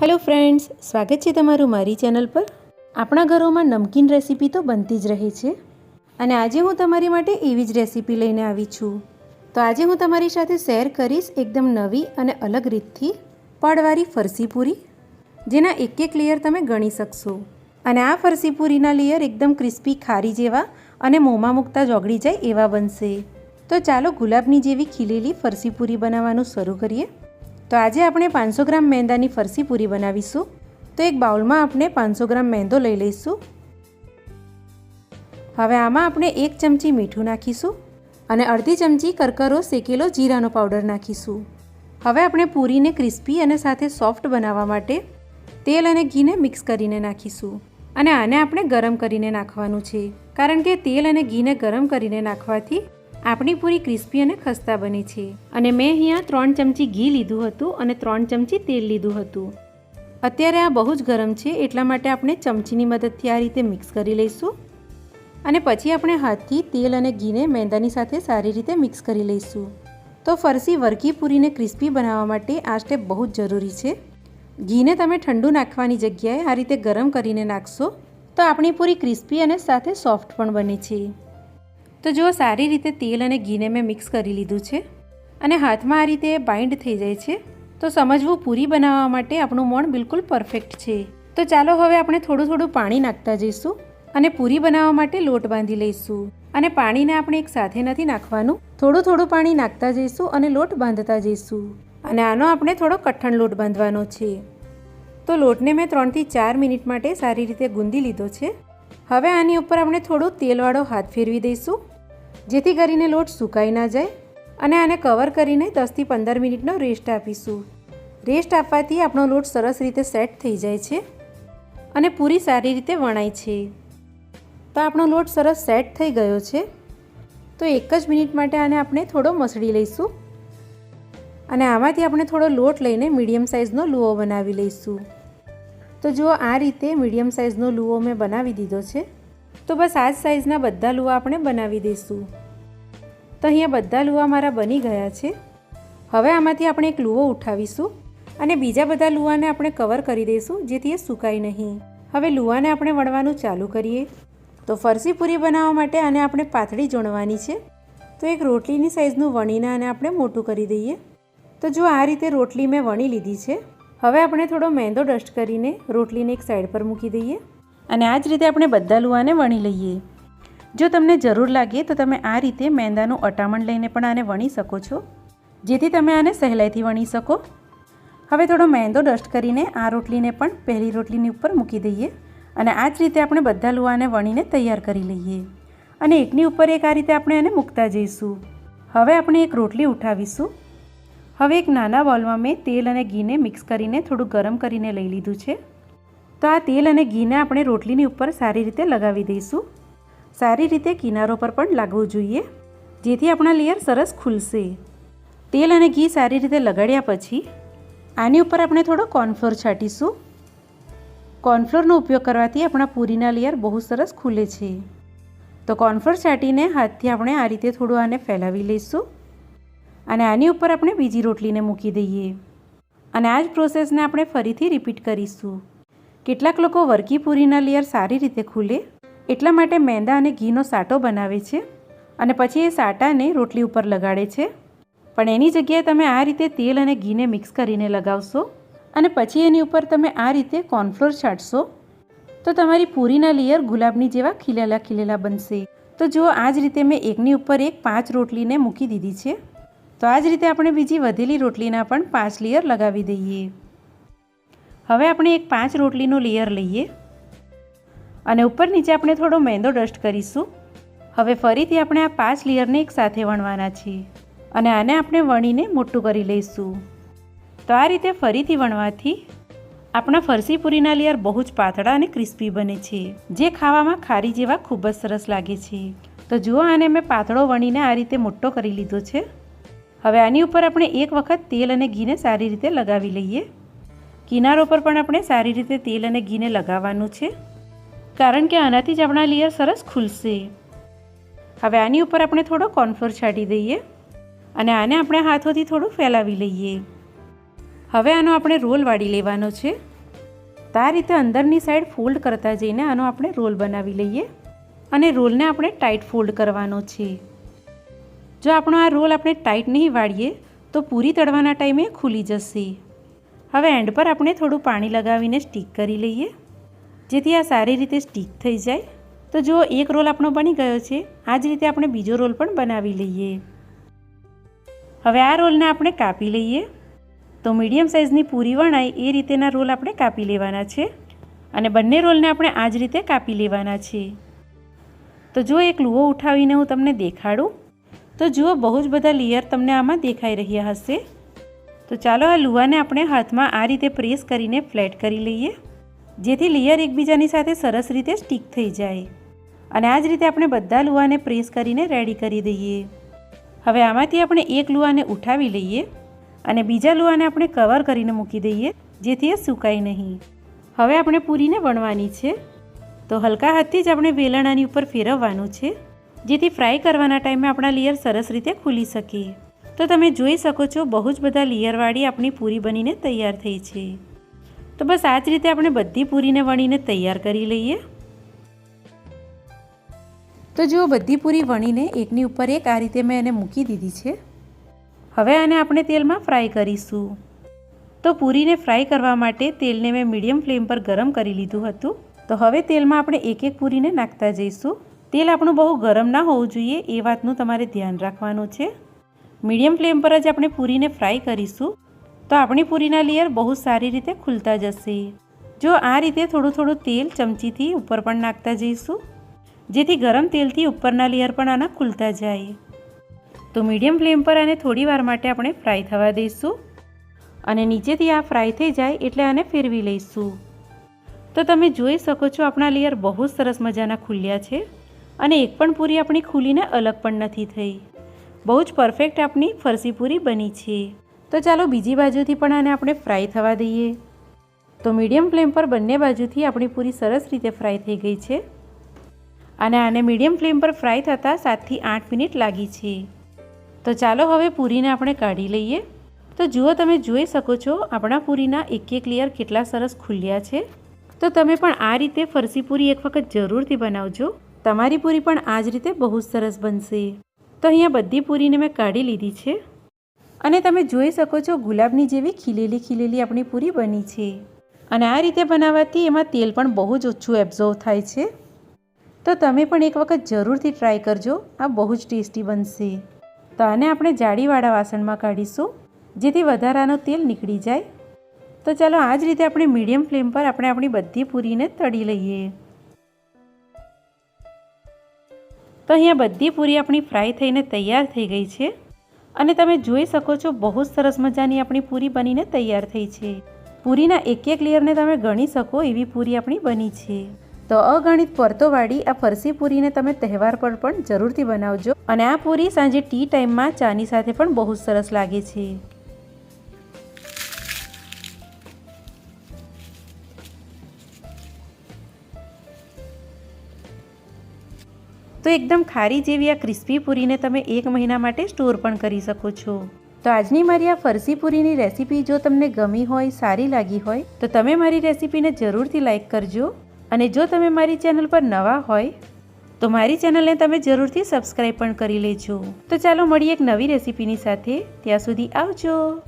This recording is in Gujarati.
હેલો ફ્રેન્ડ્સ, સ્વાગત છે તમારું મારી ચેનલ પર. આપણા ઘરોમાં નમકીન રેસીપી તો બનતી જ રહે છે. અને આજે હું તમારી માટે એવી જ રેસીપી લઈને આવી છું. તો આજે હું તમારી સાથે શેર કરીશ એકદમ નવી અને અલગ રીતથી પડવાળી ફરસી પૂરી, જેના એક એક લેયર તમે ગણી શકશો. અને આ ફરસી પૂરીના લેયર એકદમ ક્રિસ્પી ખારી જેવા અને મોંમાં મૂકતા જોગડી જાય એવા બનશે. તો ચાલો ગુલાબની જેવી ખીલેલી ફરસી પૂરી બનાવવાનું શરૂ કરીએ. તો આજે આપણે પાંચસો ગ્રામ મેંદાની ફરસી પૂરી બનાવીશું. તો એક બાઉલમાં આપણે પાંચસો ગ્રામ મેંદો લઈ લઈશું. હવે આમાં આપણે એક ચમચી મીઠું નાખીશું અને અડધી ચમચી કરકરો શેકેલો જીરાનો પાવડર નાખીશું. હવે આપણે પૂરીને ક્રિસ્પી અને સાથે સોફ્ટ બનાવવા માટે તેલ અને ઘીને મિક્સ કરીને નાખીશું. અને આને આપણે ગરમ કરીને નાખવાનું છે. કારણ કે તેલ અને ઘીને ગરમ કરીને નાખવાથી આપણી પૂરી ક્રિસ્પી અને ખસ્તા બની છે. અને મેં અહીંયા ત્રણ ચમચી ઘી લીધું હતું અને ત્રણ ચમચી તેલ લીધું હતું. અત્યારે આ બહુ જ ગરમ છે, એટલા માટે આપણે ચમચીની મદદથી આ રીતે મિક્સ કરી લઈશું. અને પછી આપણે હાથથી તેલ અને ઘીને મેંદાની સાથે સારી રીતે મિક્સ કરી લઈશું. તો ફરસી વરકી પૂરીને ક્રિસ્પી બનાવવા માટે આ સ્ટેપ બહુ જ જરૂરી છે. ઘીને તમે ઠંડુ નાખવાની જગ્યાએ આ રીતે ગરમ કરીને નાખશો તો આપણી પૂરી ક્રિસ્પી અને સાથે સોફ્ટ પણ બને છે. તો જુઓ, સારી રીતે તેલ અને ઘીને મેં મિક્સ કરી લીધું છે. અને હાથમાં આ રીતે બાઇન્ડ થઈ જાય છે. તો સમજવું, પૂરી બનાવવા માટે આપણું મોણ બિલકુલ પરફેક્ટ છે. તો ચાલો હવે આપણે થોડું થોડું પાણી નાખતા જઈશું અને પૂરી બનાવવા માટે લોટ બાંધી લઈશું. અને પાણીને આપણે એક સાથે નથી નાખવાનું. થોડું થોડું પાણી નાખતા જઈશું અને લોટ બાંધતા જઈશું. અને આનો આપણે થોડો કઠણ લોટ બાંધવાનો છે. તો લોટને મેં ત્રણથી ચાર મિનિટ માટે સારી રીતે ગુંદી લીધો છે. હવે આની ઉપર આપણે થોડું તેલવાળો હાથ ફેરવી દઈશું. જેથી કરીને લોટ સુકાઈ ના જાય અને આને કવર કરીને દસથી પંદર મિનિટનો રેસ્ટ આપીશું. રેસ્ટ આપવાથી આપણો લોટ સરસ રીતે સેટ થઈ જાય છે અને પૂરી સારી રીતે વણાય છે. તો આપણો લોટ સરસ સેટ થઈ ગયો છે. તો એક જ મિનિટ માટે આને આપણે થોડો મસળી લઈશું અને આમાંથી આપણે થોડો લોટ લઈને મીડિયમ સાઇઝનો લુઓ બનાવી લઈશું. તો જુઓ આ રીતે મીડિયમ સાઇઝનો લુઓ મેં બનાવી દીધો છે. તો બસ આ જ સાઇઝના બધા લુવા આપણે બનાવી દઈશું. તો અહીંયા બધા લુવા મારા બની ગયા છે. હવે આમાંથી આપણે એક લુવો ઉઠાવીશું અને બીજા બધા લુવાને આપણે કવર કરી દઈશું, જેથી એ સુકાય નહીં. હવે લુવાને આપણે વણવાનું ચાલુ કરીએ. તો ફરસી પૂરી બનાવવા માટે આને આપણે પાતળી જોણવાની છે. તો એક રોટલીની સાઇઝનું વણીને આને આપણે મોટું કરી દઈએ. તો જો આ રીતે રોટલી મેં વણી લીધી છે, હવે આપણે થોડો મેંદો ડસ્ટ કરીને રોટલીને એક સાઈડ પર મૂકી દઈએ. અને આ જ રીતે આપણે બધા લુવાને વણી લઈએ. જો તમને જરૂર લાગે તો તમે આ રીતે મેંદાનું અટામણ લઈને પણ આને વણી શકો છો. જેથી તમે આને સહેલાઈથી વણી શકો. હવે થોડો મેંદો ડસ્ટ કરીને આ રોટલીને પણ પહેલી રોટલીની ઉપર મૂકી દઈએ અને આ જ રીતે આપણે બધા લુવાને વણીને તૈયાર કરી લઈએ. અને એકની ઉપર એક આ રીતે આપણે આને મૂકતા જઈશું. હવે આપણે એક રોટલી ઉઠાવીશું. હવે એક નાના બોલમાં મેં તેલ અને ઘીને મિક્સ કરીને થોડું ગરમ કરીને લઈ લીધું છે. તો આ તેલ અને ઘીને આપણે રોટલીની ઉપર સારી રીતે લગાવી દઈશું. સારી રીતે કિનારો પર પણ લાગવું જોઈએ, જેથી આપણા લેયર સરસ ખુલશે. તેલ અને ઘી સારી રીતે લગાડ્યા પછી, આની ઉપર આપણે થોડો કોર્નફ્લોર છાંટીશું. કોર્નફ્લોરનો ઉપયોગ કરવાથી આપણા પૂરીના લેયર બહુ સરસ ખુલે છે. તો કોર્નફ્લોર છાંટીને હાથથી આપણે આ રીતે થોડું આને ફેલાવી લઈશું. અને આની ઉપર આપણે બીજી રોટલીને મૂકી દઈએ. અને આ જ પ્રોસેસને આપણે ફરીથી રિપીટ કરીશું. કેટલાક લોકો વરકી પૂરીના લેયર સારી રીતે ખુલે એટલા માટે મેંદા અને ઘીનો સાટો બનાવે છે અને પછી એ સાટાને રોટલી ઉપર લગાડે છે. પણ એની જગ્યાએ તમે આ રીતે તેલ અને ઘીને મિક્સ કરીને લગાવશો અને પછી એની ઉપર તમે આ રીતે કોર્નફ્લોર છાંટશો. તો તમારી પૂરીના લેયર ગુલાબની જેવા ખીલેલા ખીલેલા બનશે. તો જુઓ આ જ રીતે મેં એકની ઉપર એક પાંચ રોટલીને મૂકી દીધી છે. તો આ જ રીતે આપણે બીજી વધેલી રોટલીના પણ પાંચ લેયર લગાવી દઈએ. હવે આપણે એક પાંચ રોટલીનો લેયર લઈએ. અને ઉપર નીચે આપણે થોડો મેંદો ડસ્ટ કરીશું. હવે ફરીથી આપણે આ પાંચ લેયરને એક સાથે વણવાના છીએ અને આને આપણે વણીને મોટું કરી લઈશું. તો આ રીતે ફરીથી વણવાથી આપણા ફરસી પૂરીના લેયર બહુ જ પાતળા અને ક્રિસ્પી બને છે, જે ખાવામાં ખારી જેવા ખૂબ જ સરસ લાગે છે. તો જુઓ આને મેં પાતળો વણીને આ રીતે મોટો કરી લીધો છે. હવે આની ઉપર આપણે એક વખત તેલ અને ઘીને સારી રીતે લગાવી લઈએ. કિનારો પર પણ આપણે સારી રીતે તેલ અને ઘીને લગાવવાનું છે. કારણ કે આનાથી જ આપણા લેયર સરસ ખુલશે. હવે આની ઉપર આપણે થોડો કોર્નફ્લોર છાંટી દઈએ અને આને આપણે હાથોથી થોડું ફેલાવી લઈએ. હવે આનો આપણે રોલ વાળી લેવાનો છે. તો આ રીતે અંદરની સાઈડ ફોલ્ડ કરતા જઈને આનો આપણે રોલ બનાવી લઈએ અને રોલને આપણે ટાઈટ ફોલ્ડ કરવાનો છે. જો આપણો આ રોલ આપણે ટાઈટ નહીં વાળીએ, તો પૂરી તળવાના ટાઈમે ખુલી જશે. હવે એન્ડ પર આપણે થોડું પાણી લગાવીને સ્ટીક કરી લઈએ. જેથી આ સારી રીતે સ્ટીક થઈ જાય. તો જો એક રોલ આપણો બની ગયો છે. આ જ રીતે આપણે બીજો રોલ પણ બનાવી લઈએ. હવે આ રોલને આપણે કાપી લઈએ. તો મીડિયમ સાઇઝની પૂરી વણાય એ રીતેના રોલ આપણે કાપી લેવાના છે. અને બંને રોલને આપણે આ જ રીતે કાપી લેવાના છે. તો જો એક લુઓ ઉઠાવીને હું તમને દેખાડું. તો જુઓ, બહુ જ બધા લેયર તમને આમાં દેખાઈ રહ્યા હશે. તો ચાલો, આ લુવાને આપણે હાથમાં આ રીતે પ્રેસ કરીને ફ્લેટ કરી લઈએ. જેથી લેયર એકબીજાની સાથે સરસ રીતે સ્ટીક થઈ જાય. અને આ જ રીતે આપણે બધા લુવાને પ્રેસ કરીને રેડી કરી દઈએ. હવે આમાંથી આપણે એક લુવાને ઉઠાવી લઈએ અને બીજા લુવાને આપણે કવર કરીને મૂકી દઈએ, જેથી એ સુકાય નહીં. હવે આપણે પૂરીને વણવાની છે. તો હલકા હાથથી જ આપણે વેલણાની ઉપર ફેરવવાનું છે, જેથી ફ્રાય કરવાના ટાઈમે આપણા લેયર સરસ રીતે ખુલી શકે. તો તમે જોઈ શકો છો, બહુ જ બધા લેયરવાળી આપણી પૂરી બનીને તૈયાર થઈ છે. તો બસ આ જ રીતે આપણે બધી પૂરીને વણીને તૈયાર કરી લઈએ. તો જુઓ બધી પૂરી વણીને એકની ઉપર એક આ રીતે મેં એને મૂકી દીધી છે. હવે આને આપણે તેલમાં ફ્રાય કરીશું. તો પૂરીને ફ્રાય કરવા માટે તેલને મેં મીડિયમ ફ્લેમ પર ગરમ કરી લીધું હતું. તો હવે તેલમાં આપણે એક એક પૂરીને નાખતા જઈશું. તેલ આપણું બહુ ગરમ ના હોવું જોઈએ એ વાતનું તમારે ધ્યાન રાખવાનું છે. મીડિયમ ફ્લેમ પર જ આપણે પૂરીને ફ્રાય કરીશું. તો આપણી પૂરીના લેયર બહુ સારી રીતે ખુલતા જશે. જો આ રીતે થોડું થોડું તેલ ચમચીથી ઉપર પણ નાખતા જઈશું, જેથી ગરમ તેલથી ઉપરના લેયર પણ આના ખુલતા જાય. તો મીડિયમ ફ્લેમ પર આને થોડી વાર માટે આપણે ફ્રાય થવા દઈશું અને નીચેથી આ ફ્રાય થઈ જાય એટલે આને ફેરવી લઈશું. તો તમે જોઈ શકો છો આપણા લેયર બહુ સરસ મજાના ખુલ્યા છે અને એક પણ પૂરી આપણી ખુલીને અલગ પણ નથી થઈ. બહુ જ પરફેક્ટ આપણી ફરસી પૂરી બની છે. તો ચાલો બીજી બાજુથી પણ આને આપણે ફ્રાય થવા દઈએ. તો મીડિયમ ફ્લેમ પર બંને બાજુથી આપણી પૂરી સરસ રીતે ફ્રાય થઈ ગઈ છે. અને આને મીડિયમ ફ્લેમ પર ફ્રાય થતાં સાતથી આઠ મિનિટ લાગી છે. તો ચાલો હવે પૂરીને આપણે કાઢી લઈએ. તો જુઓ તમે જોઈ શકો છો આપણા પૂરીના એક એક લેયર કેટલા સરસ ખુલ્યા છે. તો તમે પણ આ રીતે ફરસી પૂરી એક વખત જરૂરથી બનાવજો. તમારી પૂરી પણ આ જ રીતે બહુ સરસ બનશે. તો અહીંયા બધી પૂરીને મેં કાઢી લીધી છે. અને તમે જોઈ શકો છો ગુલાબની જેવી ખીલેલી ખીલેલી આપણી પૂરી બની છે. અને આ રીતે બનાવવાથી એમાં તેલ પણ બહુ જ ઓછું એબ્ઝોર્વ થાય છે. તો તમે પણ એક વખત જરૂરથી ટ્રાય કરજો, આ બહુ જ ટેસ્ટી બનશે. તો આને આપણે જાળીવાળા વાસણમાં કાઢીશું, જેથી વધારાનું તેલ નીકળી જાય. તો ચાલો આ જ રીતે આપણે મીડિયમ ફ્લેમ પર આપણે આપણી બધી પૂરીને તળી લઈએ. તો અહીંયા બધી પૂરી આપણી ફ્રાય થઈને તૈયાર થઈ ગઈ છે. અને તમે જોઈ શકો છો બહુ જ સરસ મજાની આપણી પૂરી બનીને તૈયાર થઈ છે. પૂરીના એક એક લેયરને તમે ગણી શકો એવી પૂરી આપણી બની છે. તો અગણિત પરતોવાળી આ ફરસી પૂરીને તમે તહેવાર પર પણ જરૂરથી બનાવજો. અને આ પૂરી સાંજે ટી ટાઈમમાં ચાની સાથે પણ બહુ સરસ લાગે છે. એકદમ ખારી જેવી આ ક્રિસ્પી પૂરીને તમે એક મહિના માટે સ્ટોર પણ કરી શકો છો. તો આજની મારી આ ફરસી પૂરીની રેસીપી જો તમને ગમી હોય, સારી લાગી હોય, તો તમે મારી રેસીપીને જરૂરથી લાઇક કરજો. અને જો તમે મારી ચેનલ પર નવા હોય, તો મારી ચેનલને તમે જરૂરથી સબસ્ક્રાઈબ પણ કરી લેજો. તો ચાલો મળીએ એક નવી રેસીપીની સાથે. ત્યાં સુધી આવજો.